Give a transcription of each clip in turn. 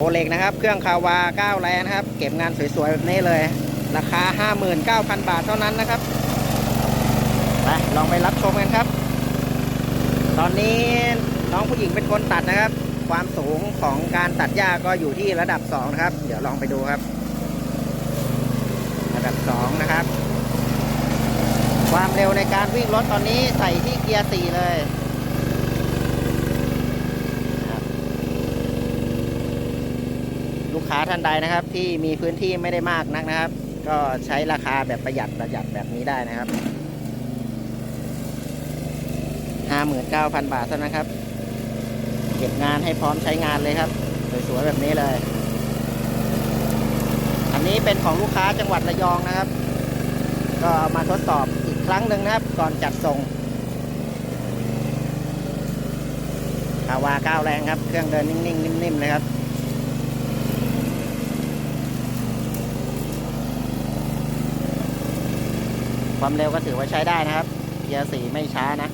โอเล็กนะครับ เครื่องคาวา9แรงนะครับ เก็บงานสวยๆแบบนี้เลย ราคา 59,000 บาทเท่านั้นนะครับ ไปลองไปรับชมกันครับ ตอนนี้น้องผู้หญิงเป็นคนตัดนะครับ ความสูงของการตัดหญ้าก็อยู่ที่ระดับ 2 นะครับ เดี๋ยวลองไปดูครับ ระดับ 2 นะครับ ความเร็วในการวิ่งรถตอนนี้ใส่ที่เกียร์ 4 เลย ลูก ค้าท่านใดนะครับ ที่มีพื้นที่ไม่ได้มากนักนะครับ ก็ใช้ราคาแบบประหยัดประหยัดแบบนี้ได้นะครับ59,000 บาทเท่านั้นครับ เก็บงานให้พร้อมใช้งานเลยครับสวยๆแบบนี้เลย อันนี้เป็นของลูกค้าจังหวัดระยองนะครับ ก็เอามาทดสอบอีกครั้งหนึ่งนะครับ ก่อนจัดส่งคาวาก้าวแรงครับ เครื่องเดินนิ่งๆ นิ่มๆเลยครับ ความเร็วก็ถือว่าใช้ได้นะครับ เกียร์สีไม่ช้านะ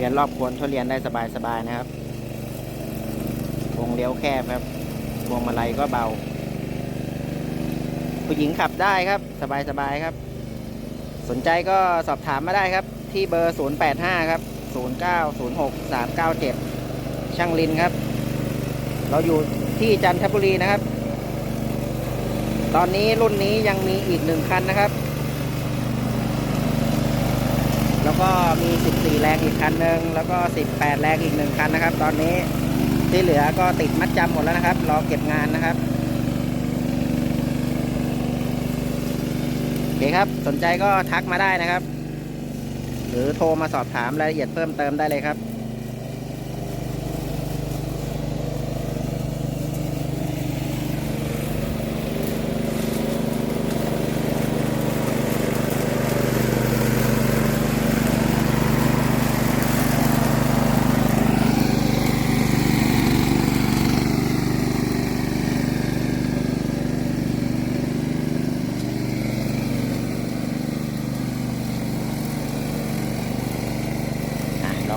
เรียนรอบควรทุเรียนได้สบายๆนะครับวงเลี้ยวแคบครับพวงมาลัยก็เบา ผู้หญิงขับได้ครับสบายๆครับ สนใจก็สอบถามมาได้ครับ ที่เบอร์ 085 ครับ 0906 397 ช่างลินครับ เราอยู่ที่จันทบุรีนะครับ ตอนนี้รุ่นนี้ยังมีอีกหนึ่งคันนะครับ แล้วก็มี 14 แรงอีกคันหนึ่งแล้วก็ 18 แรงอีกหนึ่งคันนะครับ ตอนนี้ที่เหลือก็ติดมัดจำหมดแล้วนะครับ รอเก็บงานนะครับโอเคครับ สนใจก็ทักมาได้นะครับ หรือโทรมาสอบถามรายละเอียดเพิ่มเติมได้เลยครับ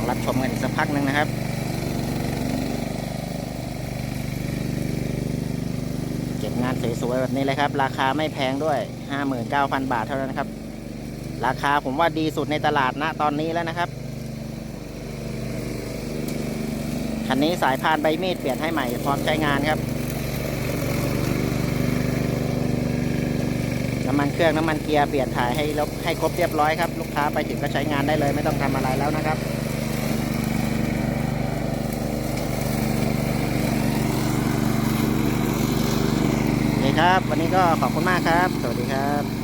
องรับชมกันอีกสักพักหนึ่งนะครับเก็บงานสวยๆแบบนี้เลยครับ ราคาไม่แพงด้วย 59,000 บาทเท่านั้นครับ ราคาผมว่าดีสุดในตลาดณตอนนี้แล้วนะครับคันนี้สายพานใบมีดเปลี่ยนให้ใหม่พร้อมใช้งานครับน้ำมันเครื่องน้ำมันเกียร์เปลี่ยนถ่ายให้ลบให้ครบเรียบร้อยครับ ลูกค้าไปถึงก็ใช้งานได้เลย ไม่ต้องทำอะไรแล้วนะครับ โอเค ครับ วันนี้ก็ขอบคุณมากครับ สวัสดีครับ